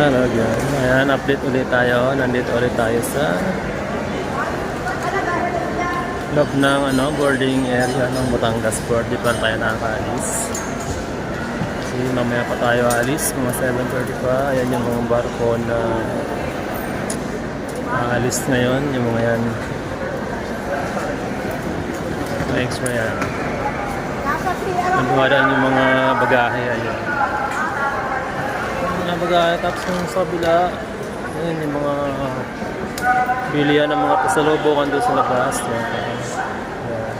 Hello guys. Ayan, update ulit tayo. Nandito ulit tayo sa loob ng ano, boarding area ng Batangas Port. Di pa tayo nakakaalis. Kasi mamaya pa tayo alis. Mga 7.30 pa. Ayan yung mga barko na aalis ngayon. Yung mga yan. Mga extra yan. Nagdumadaan yung mga bagahe. Ayan mga bagahe tapos yung sa bila yun yung mga bilihan ng mga pasalubungan doon sa labas yan Ayan.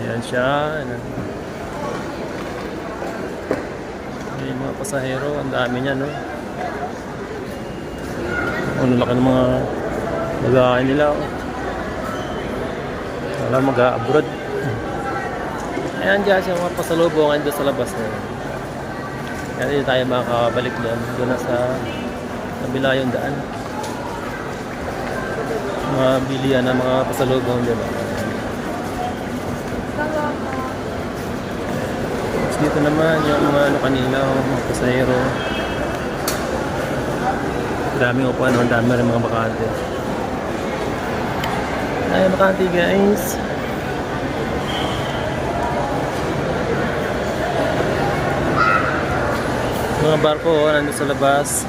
ayan siya ayan. Ayan mga pasahero ang dami niya no ano laki ng mga bagahe nila oh. wala mag-abroad ayan dyan siya mga pasalubungan doon sa labas na yun kaya hindi tayo makakabalik doon. Doon na sa kabila yung daan. Mga bilihan ng mga pasalubong doon. Tapos dito naman yung mga ano kanina, mga pasahero. Daming upuan, ang dami rin mga bakante. Ay, bakante guys. Mga barko, oh, nandun sa labas.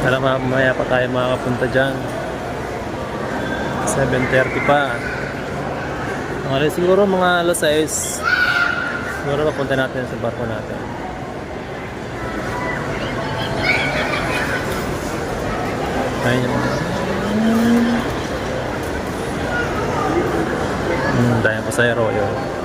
Alam mamaya pa tayo makakapunta dyan. 7.30 pa. Mga siguro mga alas 6. Siguro papunta natin sa barko natin. Ayun yung. Hmm, dahil pasayro yun.